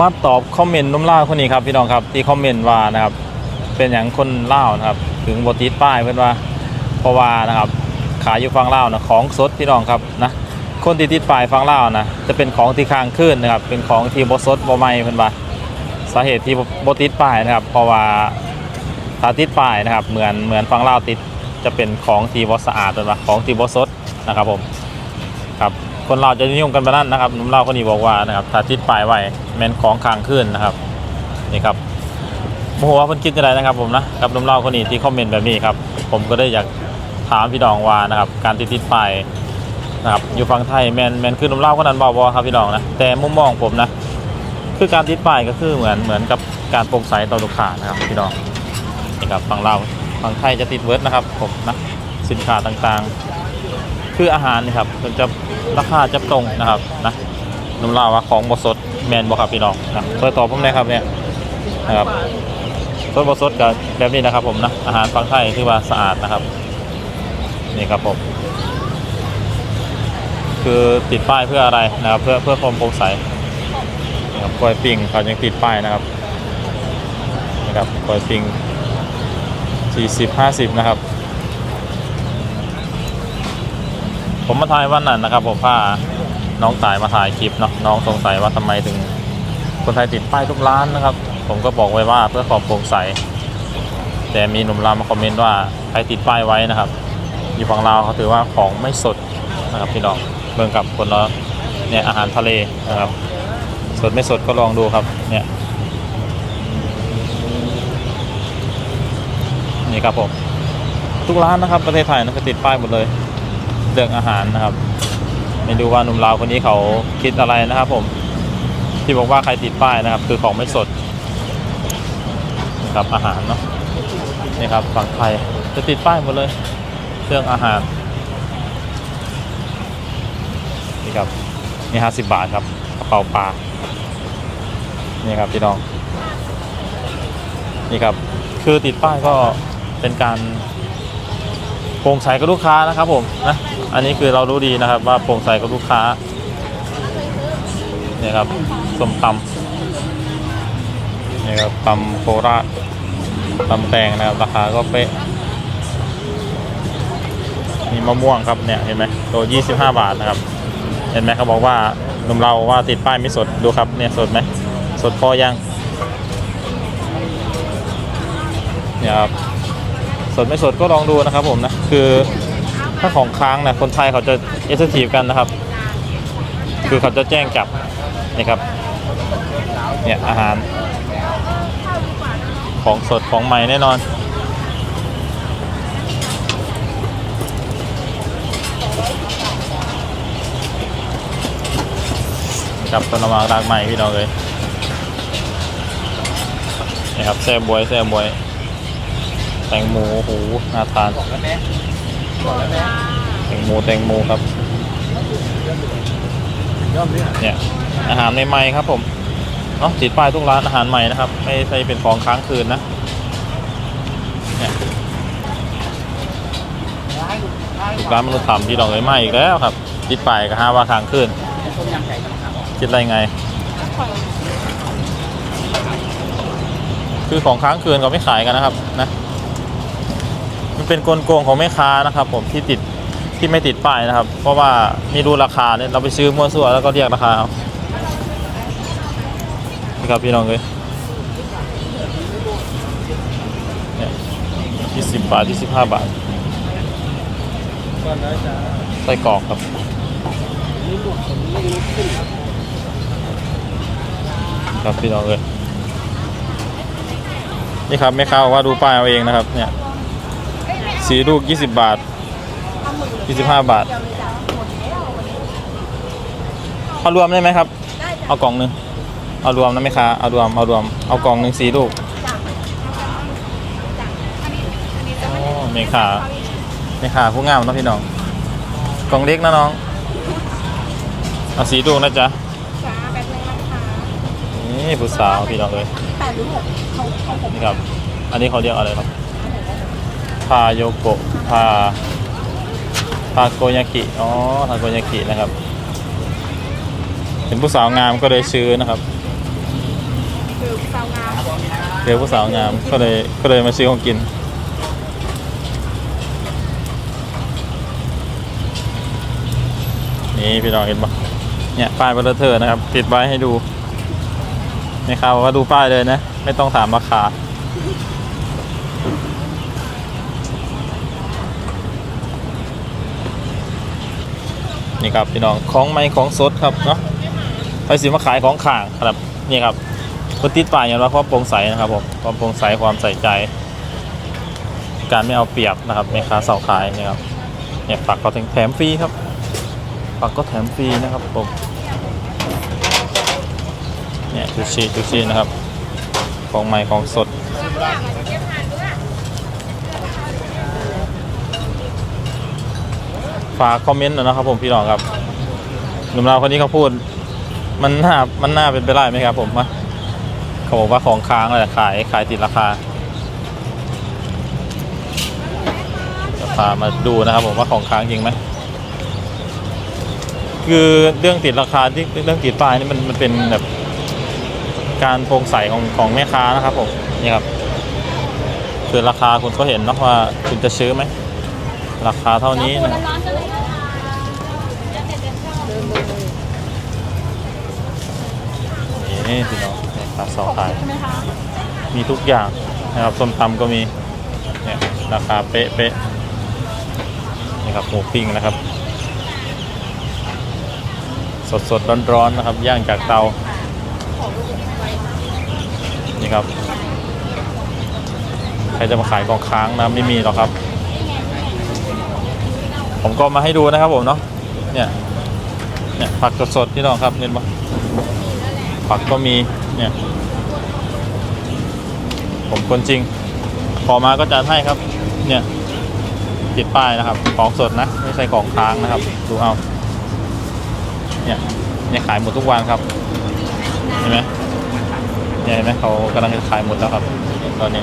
มาตอบคอมเมนต์นุ่มล่าคนนี้ครับพี่น้องครับที่คอมเมนต์ว่านะครับเป็นอย่างคนเล่านะครับ ถึงบติดป้ายเพื่อนว่าเพราะว่านะครับขายอยู่ฟังเล่านะของสดพี่น้องครับนะคนที่ติดป้ายฟังเล่านะจะเป็นของที่ค้างขึ้นนะครับ เป็นของที่บสดบ่ใหม่เพื่อนว่าสาเหตุที่บติดป้ายนะครับ เพราะว่าถ้าติดป้ายนะครับ เหมือนเหมือนฟังเล่าติดจะเป็นของที่บสะอาดเพื่อนว่าของที่บสดนะครับผมครับ คนเราจะนิยมกันไปนั่นนะครับหนุ่มเล่าคนนี้บอกว่านะครับถ้าติดป้ายไว้แมนของค้างขึ้นนะครับนี่ครับโมโหว่าเพิ่นคิดยังไงนะครับผมนะกับหนุ่มเล่าคนนี้ที่คอมเมนต์แบบนี้ครับผมก็ได้อยากถามพี่ดองว่านะครับการติดติดป้ายนะครับอยู่ฝั่งไทยแมนแมนคือหนุ่มเล่าคนนั้นบอบอครับพี่ดองนะแต่มุมมองผมนะคือการติดป้ายก็คือเหมือนเหมือนกับการโปร่งใสต่อลูกค้านะครับพี่ดองนี่ครับฝั่งเราฝั่งไทยจะติดเวิร์ดนะครับผมนะสินค้าต่างๆ คืออาหารนี่ครับมันจะราคาจะตรงนะครับนะหนุ่มลาว่าของบสดแมนบอครับพี่น้องนะช่วยตอผมหน่อยครับเนี่ยนะครับสดบสดกับแบบนี้นะครับผมนะอาหารฟังไทยคือว่าสะอาดนะครับนี่ครับผมคือติดป้ายเพื่ออะไรนะครับ เพื่อเพื่อความโปร่งใสนะครับกล้วยปิ้งเขายังติดป้ายนะครับนี่ครับกล้วยปิ้ง40 50 นะครับ ผมมาถ่ายวันนั้นนะครับผมพาน้องตายมาถ่ายคลิปเนาะน้องสงสัยว่าทำไมถึงคนไทยติดป้ายทุกร้านนะครับ ผมก็บอกไว้ว่าเพื่อความโปร่งใส แต่มีหนุ่มลามาคอมเมนต์ว่าใครติดป้ายไว้นะครับ อยู่ฝั่งลาวเขาถือว่าของไม่สดนะครับพี่น้องเบิ่งกับคนละเนี่ยอาหารทะเลนะครับ สดไม่สดก็ลองดูครับเนี่ยนี่ครับผมทุกร้านนะครับประเทศไทยนะก็ติดป้ายหมดเลย เรื่องอาหารนะครับ ไม่ดูว่าหนุ่มลาวคนนี้เขาคิดอะไรนะครับ ผม ที่บอกว่าใครติดป้ายนะครับ คือของไม่สดนะครับอาหารเนาะนี่ครับฝั่งไทยจะติดป้ายหมดเลยเรื่องอาหารนี่ครับนี่ห้าสิบบาทครับกระเป๋าปลานี่ครับพี่น้องนี่ครับคือติดป้ายก็เป็นการ โปร่งใสกับลูกค้านะครับผมนะอันนี้คือเรารู้ดีนะครับว่าโปร่งใสกับลูกค้าเนี่ยครับส้มตำเนี่ยครับตำโคราชตำแตงนะครับราคาก็เป๊ะมีมะม่วงครับเนี่ยเห็นไหมโล25 บาทนะครับ เห็นไหมเขาบอกว่าหนุ่มเราว่าติดป้ายไม่สดดูครับเนี่ยสดไหมสดพอยังเนี่ยครับ สดไม่สดก็ลองดูนะครับผมนะคือถ้าของค้างนี่ยคนไทยเขาจะเอสทีฟกันนะครับ คือเขาจะแจ้งจับนี่ครับเนี่ยอาหาร ของสดของใหม่แน่นอนกับต้นมะรากใหม่พี่น้องเลยนี่ครับแซ่บวยแซ่บวย ตงโมโอ้โหน่าทานแตงโมแตงโมครับเนี่ยอาหารใหม่ๆครับผมเนาะติดป้ายทุกร้านอาหารใหม่นะครับ ไม่ใช่เป็นของค้างคืนนะเนี่ยร้านมนุษย์ต่ำที่ดอกเลยไหม้อีกแล้วครับติดป้ายก็ห้าว่าค้างคืนคิดอะไรไง คือของค้างคืนเขาไม่ขายกันนะครับนะ มันเป็นกลโกงของแม่ค้านะครับ ผมที่ติดที่ไม่ติดป้ายนะครับ เพราะว่าไม่รู้ราคาเนี่ยเราไปซื้อมั่วซั่วแล้วก็เรียกราคาเอานี่ครับพี่น้องเลยเนี่ยยี่สิบบาทยี่สิบห้าบาทไส้กรอกครับครับพี่น้องเลยนี่ครับแม่ค้าบอกว่าดูป้ายเอาเองนะครับเนี่ย สีลูกยี่สิบบาท 25 บาทเอารวมได้ไหมครับ เอากล่องหนึ่งเอารวมนะไหมคะเอารวมเอารวมเอากล่องหนึ่งสีลูกโอ้เมขาเมขาผู้งามเนาะพี่น้อง กล่องเล็กนะน้อง เอาสีลูกนะจ๊ะจ้าแบบนึงนะคะนี่ผู้สาวพี่น้องเลยแปดหรือหกเขาเขาผมนี่ครับ อันนี้เขาเรียกอะไรครับพาโยโกะพาพาโกยากิ อ๋อทาโกยากินะครับ เป็นผู้สาวงามก็เลยซื้อนะครับคือสาวงามเดี๋ยวผู้สาวงามก็เลยก็เลยมาซื้อของกิน นี่พี่น้องเห็นปะเนี่ยป้ายเบลเลอร์นะครับติดไว้ให้ดูนี่ครับว่าดูป้ายเลยนะ ไม่ต้องถามราคา นี่ครับพี่น้องของไม้ของสดครับเนาะไปสิมาขายของข่างครับนี่ครับคนติดป้ายอย่างว่าความโปร่งใสนะครับผมความโปร่งใสความใส่ใจ การไม่เอาเปรียบนะครับในค้าเสาขายนี่ครับเนี่ยปักก็แถมฟรีครับปักก็แถมฟรีนะครับผมเนี่ยดูชีดูชีนะครับของใหม่ของสด ฝากคอมเมนต์หน่อยนะครับผมพี่น้องครับหนุ่มเราคนนี้เขาพูด มันน่ามันน่าเป็นไปได้ไหมครับผมวะเขาบอกว่าของค้างอะไรขายขายติดราคาจะพามาดูนะครับผมว่าของค้างจริงไหมคือเรื่องติดราคาที่เรื่องติดป้ายนี่มันมันเป็นแบบการโปร่งใสของของแม่ค้านะครับผมนี่ครับคือราคาคุณก็เห็นเนาะว่าคุณจะซื้อไหม ราคาเท่านี้นะร้อนๆกันเลยนะคะนี่พี่น้องนี่ครับสองขายมีทุกอย่างนะครับส้มตำก็มีเนี่ยราคาเป๊ะเป๊ะนี่ครับหมูปิ้งนะครับ สดสดร้อนร้อนๆนะครับ ย่างจากเตา นี่ครับ ใครจะมาขายกองค้างนะไม่มีหรอกครับ ผมก็มาให้ดูนะครับผมเนาะเนี่ยเนี่ยผักสดๆที่น้องครับเห็นปะผักก็มีเนี่ยผมคนจริงพอมาก็จัดให้ครับ เนี่ยติดป้ายนะครับ ของสดนะ ไม่ใช่ของค้างนะครับ ดูเอาเนี่ยเนี่ยขายหมดทุกวันครับเห็นไหมเนี่ยเห็นไหมเขากำลังจะขายหมดแล้วครับ ตอนนี้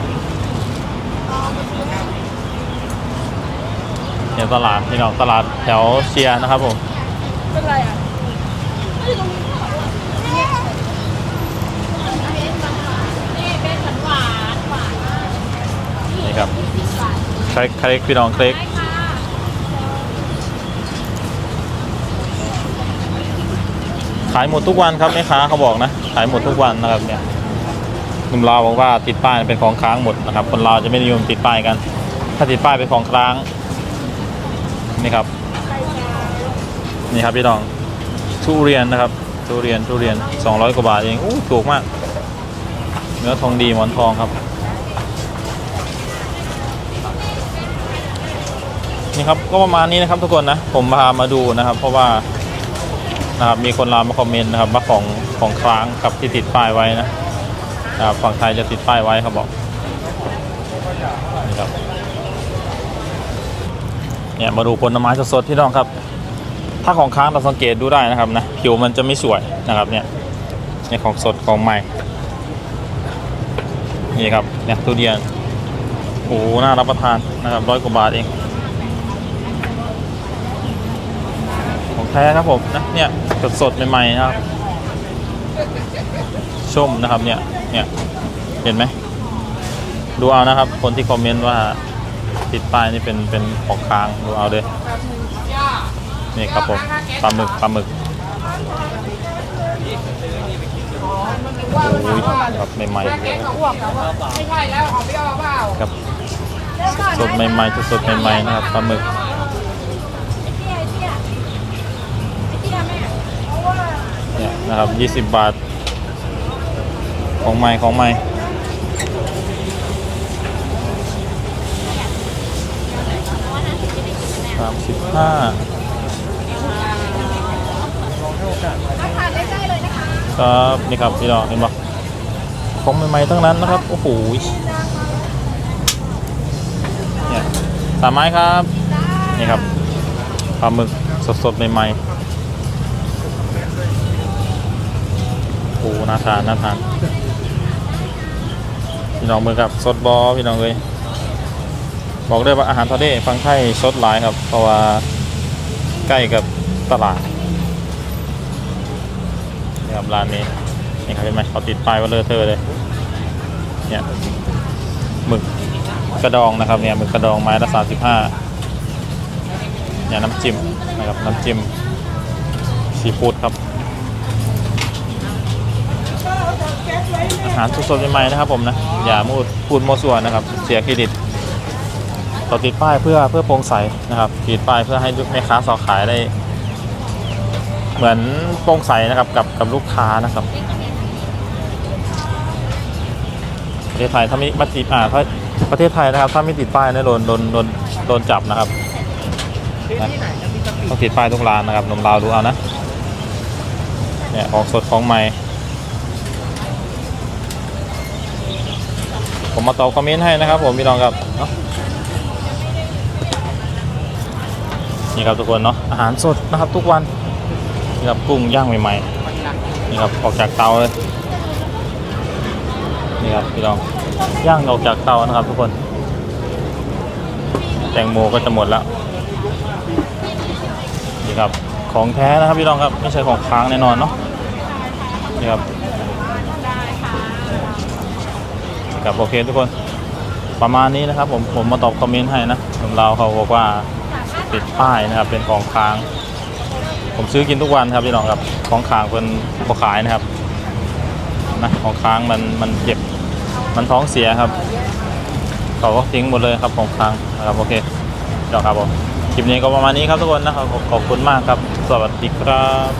เนี่ยตลาดพี่น้องตลาดแถวเชียร์นะครับผมเป็นไรอะนี่เป็นหวานหวานนี่ครับคลิกคลิกพี่น้องคลิกขายหมดทุกวันครับแม่ค้าเขาบอกนะ ขายหมดทุกวันนะครับเนี่ยหนุ่มลาวบอกว่าติดป้ายเป็นของค้างหมดนะครับ คนลาวจะไม่นิยมติดป้ายกัน ถ้าติดป้ายเป็นของค้าง นี่ครับ นี่ครับพี่น้อง ทุเรียนนะครับ ทุเรียนทุเรียน 200 กว่าบาทเองอู้ถูกมาก เนื้อทองดีหมอนทองครับ นี่ครับก็ประมาณนี้นะครับทุกคนนะ ผมพามาดูนะครับ เพราะว่านะครับมีคนลามาคอมเมนต์นะครับว่าของของค้างกับที่ติดป้ายไว้นะนะครับฝั่งไทยจะติดป้ายไว้เขาบอกนี่ครับ เนี่ยมาดูผลไม้สดๆที่น้องครับ ถ้าของค้างเราสังเกตดูได้นะครับนะผิวมันจะไม่สวยนะครับเนี่ยเนี่ยของสดของใหม่นี่ครับเนี่ยทุเรียนโอ้หน่ารับประทานนะครับร้อยกว่าบาทเอง ของแท้ครับผมนะเนี่ยสดสดๆใหม่ๆนะครับส้มนะครับเนี่ยเนี่ยเห็นไหมดูเอานะครับ คนที่คอมเมนต์ว่า ติดป้ายนี่เป็นเป็นของค้างดูเอาเลยนี่ครับผมปลาหมึกปลาหมึกโอ้ยครับใหม่ๆไม่ใช่แล้วออกไปเอาเปล่าครับสดใหม่ๆจะสดใหม่ๆนะครับปลาหมึกไอ้เตี้ยไอ้เตี้ยไอ้เตี้ยแม่เพราะว่าเนี่ยนะครับ 20 บาท ของใหม่ของใหม่ สามสิบห้ารับทานได้เลยนะคะครับนี่ครับพี่น้องเห็นปะของใหม่ๆทั้งนั้นนะครับ โอ้โหเนี่ยสามไม้ครับ นี่ครับปลาหมึกสดๆใหม่ๆโอ้น่าทานน่าทานพี่น้องมือกับสดบอพี่น้องเลย บอกได้ว่าอาหารทะเลฟังไทยสดหลายครับ เพราะว่าใกล้กับตลาดนี่ครับร้านนี้นี่ครับเห็นไหมเขาติดป้ายว่าเลอเทอะเลยเนี่ยหมึกกระดองนะครับเนี่ยหมึกกระดองไม้ละสามสิบห้าเนี่ยน้ำจิ้มนะครับน้ำจิ้มซีฟู้ดครับอาหารสดๆใหม่ๆนะครับผมนะอย่ามูดพูดโมส่วนนะครับ เสียเครดิต เราติดป้ายเพื่อเพื่อโปร่งใสนะครับติดป้ายเพื่อให้แม่ค้าสอขายได้ เหมือนโปร่งใสนะครับกับกับลูกค้านะครับประเทศไทยถ้ามีมาติดอ่าถ้าประเทศไทยนะครับถ้าไม่ติดป้ายเนี่ยโดนโดนโดนโดนจับนะครับนะต้องติดป้ายทุกร้านนะครับนมลาวดูเอานะเนี่ยของสดของใหม่ผมมาตอบคอมเมนต์ให้นะครับ ผมพี่น้องครับ นี่ครับทุกคนเนาะอาหารสดนะครับทุกวันนี่ครับกุ้งย่างใหม่ๆนี่ครับออกจากเตาเลยนี่ครับพี่น้องย่างออกจากเตานะครับ ทุกคน แตงโมก็จะหมดแล้วนี่ครับของแท้นะครับพี่น้องครับไม่ใช่ของค้างแน่นอนเนาะนี่ครับนี่ครับโอเคทุกคนประมาณนี้นะครับผมผมมาตอบคอมเมนต์ให้นะหนุ่มเราเขาบอกว่า ติดป้ายนะครับ เป็นของค้าง ผมซื้อกินทุกวันครับพี่น้องครับของค้างเป็นบขายนะครับนะของค้างมันมันเจ็บมันท้องเสียครับเขาก็ทิ้งหมดเลยครับของค้างนะครับโอเคเดี๋ยวครับผมคลิปนี้ก็ประมาณนี้ครับทุกคนนะครับขอบขอบคุณมากครับ สวัสดีครับ